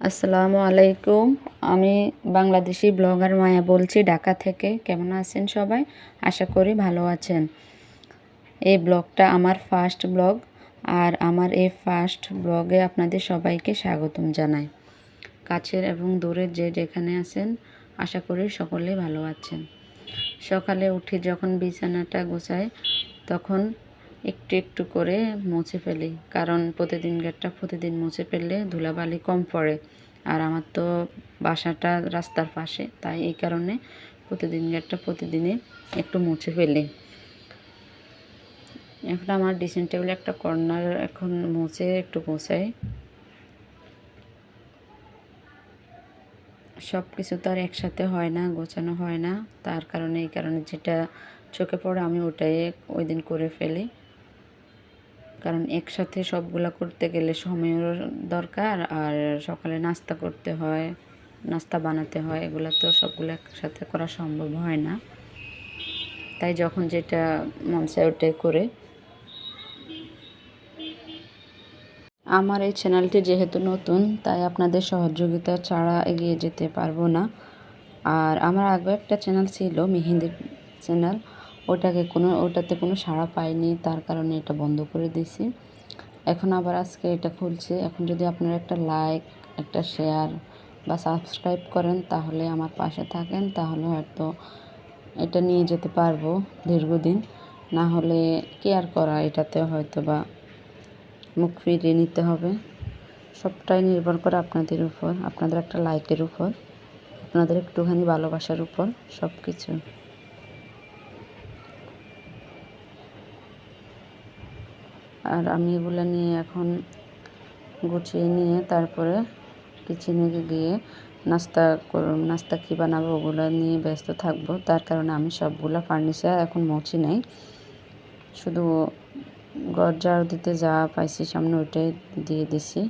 আসসালামু আলাইকুম। আমি বাংলাদেশি ব্লগার মায়া বলছি, ঢাকা থেকে। কেমন আছেন সবাই? আশা করি ভালো আছেন। এই ব্লগটা আমার ফার্স্ট ব্লগ আর আমার এই ফার্স্ট ব্লগে আপনাদের সবাইকে স্বাগতম জানাই। কাছের এবং দূরের যে যেখানে আছেন, আশা করি সকলেই ভালো আছেন। সকালে উঠে যখন বিছানাটা গোছাই, তখন একটু একটু করে মুছে ফেলি। কারণ প্রতিদিন গেটটা প্রতিদিন মুছে ফেললে ধুলাবালি কম পড়ে। আর আমার তো বাসাটা রাস্তার পাশে, তাই এই কারণে প্রতিদিন গেটটা প্রতিদিনই একটু মুছে ফেলি। এখন আমার ড্রেসিং টেবিলে একটা কর্নার এখন মুছে, একটু গোছাই সব কিছু তো আর একসাথে হয় না, গোছানো হয় না। তার কারণে, এই কারণে যেটা চোখে পড়ে আমি ওটাই ওই দিন করে ফেলি। কারণ একসাথে সবগুলা করতে গেলে সময়ের দরকার আর সকালে নাস্তা করতে হয়, নাস্তা বানাতে হয়, এগুলো তো সবগুলো একসাথে করা সম্ভব হয় না। তাই যখন যেটা মন চায় ওটাই করে। আমার এই চ্যানেলটি যেহেতু নতুন, তাই আপনাদের সহযোগিতা ছাড়া এগিয়ে যেতে পারব না। আর আমার আগে একটা চ্যানেল ছিল, মেহেন্দির চ্যানেল। ওটাকে কোনো, ওটাতে কোনো সাড়া পাইনি, তার কারণে এটা বন্ধ করে দিয়েছি। এখন আবার আজকে এটা খুলছি। এখন যদি আপনারা একটা লাইক, একটা শেয়ার বা সাবস্ক্রাইব করেন, তাহলে আমার পাশে থাকেন, তাহলে হয়তো এটা নিয়ে যেতে পারব দীর্ঘদিন। না হলে কেয়ার করা, এটাতে হয়তো বা মুখ ফিরিয়ে নিতে হবে। সবটাই নির্ভর করে আপনাদের উপর, আপনাদের একটা লাইকের উপর, আপনাদের একটুখানি ভালোবাসার উপর সব কিছু আর আমি এগুলো নিয়ে এখন গুছিয়ে নিয়ে তারপরে কিচেনে গিয়ে নাস্তা নাস্তা কী বানাবো ওগুলো নিয়ে ব্যস্ত থাকব। তার কারণে আমি সবগুলো ফার্নিচার এখন মুছি নাই। শুধু ঝাড়ু দিতে যা পাইছি সামনে ওইটাই দিয়ে দিছি।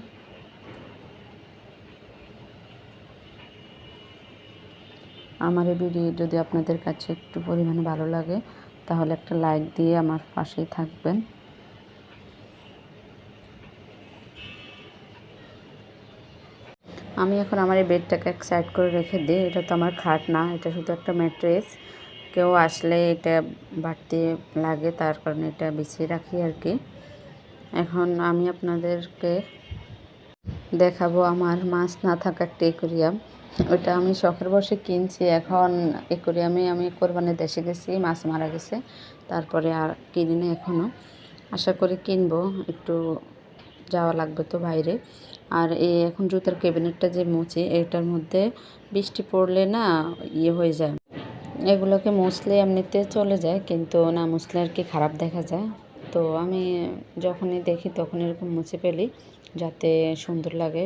আমার এই ভিডিও যদি আপনাদের কাছে একটু পরিমাণে ভালো লাগে, তাহলে একটা লাইক দিয়ে আমার পাশেই থাকবেন। আমি এখন আমার এই বেডটাকে এক সাইড করে রেখে দিই। এটা তো আমার খাট না, এটা শুধু একটা ম্যাট্রেস। কেউ আসলে এটা বাড়তি লাগে, তার কারণে এটা বিছিয়ে রাখি আর কি। এখন আমি আপনাদেরকে দেখাবো আমার মাছ না থাকা একটা একুরিয়াম ওটা আমি শখের বসে কিনছি, এখন একুরিয়ামে আমি কোরবানির দেশে গেছি, মাছ মারা গেছে। তারপরে আর কিনি না এখনও আশা করি কিনবো, একটু যাওয়া লাগবে তো বাইরে। আর এই এখন জুতার ক্যাবিনেটটা যে মুছি, এটার মধ্যে বৃষ্টি পড়লে না ইয়ে হয়ে যায়। এগুলোকে মুছলে এমনিতে চলে যায়, কিন্তু না মুছলে আর কি খারাপ দেখা যায়। তো আমি যখনই দেখি তখন এরকম মুছে ফেলি, যাতে সুন্দর লাগে,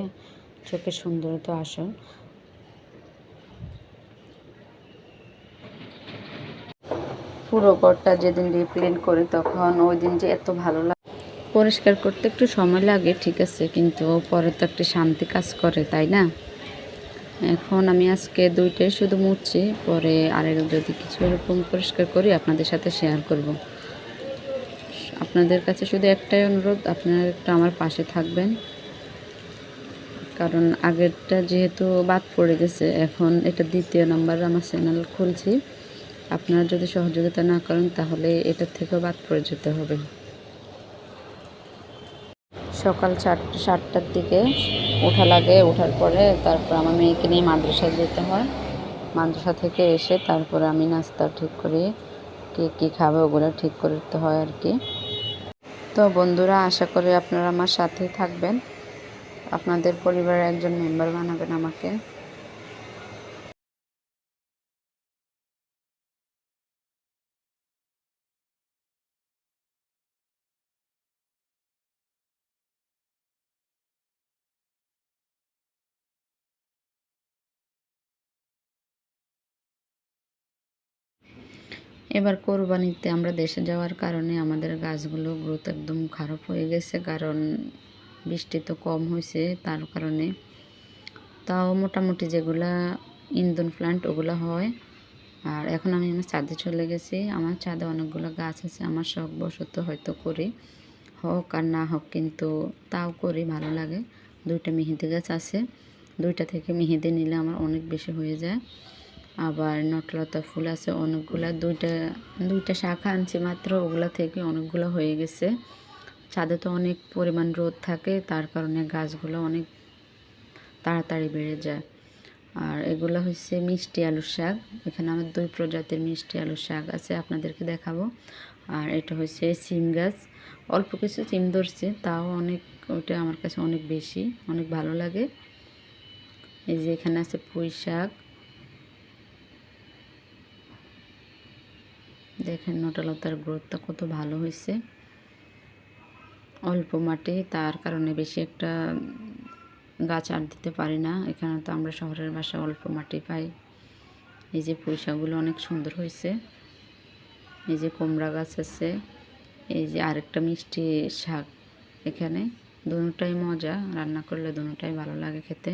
চোখে সুন্দর তো আসুন পুরো ঘরটা যেদিন রিপ্লেন করি তখন ওই দিন যে এত ভালো লাগে পরিষ্কার করতে একটু সময় লাগে, ঠিক আছে, কিন্তু পরে তো একটা শান্তি কাজ করে, তাই না? এখন আমি আজকে দুইটাই শুধু মুছছি পরে আরেক যদি কিছু এরকম পরিষ্কার করি, আপনাদের সাথে শেয়ার করব। আপনাদের কাছে শুধু একটাই অনুরোধ, আপনারা একটু আমার পাশে থাকবেন। কারণ আগেরটা যেহেতু বাদ পড়ে গেছে, এখন এটা দ্বিতীয় নাম্বার আমার চ্যানেল খুলছি। আপনারা যদি সহযোগিতা না করেন, তাহলে এটার থেকেও বাদ পড়ে যেতে হবে। সকাল চারটে সাতটার দিকে ওঠা লাগে। ওঠার পরে তারপর আমার মেয়েকে নিয়ে মাদ্রাসায় যেতে হয়। মাদ্রাসা থেকে এসে তারপরে আমি নাস্তা ঠিক করি কে, কী খাবে ওগুলো ঠিক করতে হয় আর কি। তো বন্ধুরা, আশা করি আপনারা আমার সাথেই থাকবেন। আপনাদের পরিবারের একজন মেম্বার বানাবেন আমাকে। এবার কোরবানিতে আমরা দেশে যাওয়ার কারণে আমাদের গাছগুলো গ্রোথ একদম খারাপ হয়ে গেছে, কারণ বৃষ্টি তো কম হয়েছে, তার কারণে তাও মোটামুটি যেগুলা ইন্দন প্লান্ট ওগুলো হয়। আর এখন আমি আমার ছাদে চলে গেছি, আমার ছাদে অনেকগুলো গাছ আছে, আমার শখ বসত হয়তো করি, হোক আর না হোক কিন্তু তাও করি, ভালো লাগে। দুইটা মেহেদি গাছ আছে, দুইটা থেকে মেহেদি নিলে আমার অনেক বেশি হয়ে যায়। আবার নটলতা ফুল আছে, অনেকগুলা। দুইটা দুইটা শাখা আনছি মাত্র, ওগুলা থেকে অনেকগুলো হয়ে গেছে। ছাদে তো অনেক পরিমাণ রোদ থাকে, তার কারণে গাছগুলো অনেক তাড়াতাড়ি বেড়ে যায়। আর এগুলো হচ্ছে মিষ্টি আলুর শাক। এখানে আমার দুই প্রজাতির মিষ্টি আলুর শাক আছে, আপনাদেরকে দেখাবো। আর এটা হচ্ছে সিম গাছ। অল্প কিছু সিম ধরছে, তাও অনেক ওটা আমার কাছে অনেক বেশি, অনেক ভালো লাগে। এই যে এখানে আছে পুঁই শাক। দেখেন নটালতার গ্রোথটা কত ভালো হয়েছে। অল্প মাটি, তার কারণে বেশি একটা গাছ আর দিতে পারি না। এখানে তো আমরা শহরের বাসা অল্প মাটি পাই। এই যে পুঁইশাকগুলো অনেক সুন্দর হয়েছে। এই যে কুমড়া গাছ আছে, এই যে আরেকটা মিষ্টি শাক এখানে। দুটাই মজা, রান্না করলে দুটাই ভালো লাগে খেতে।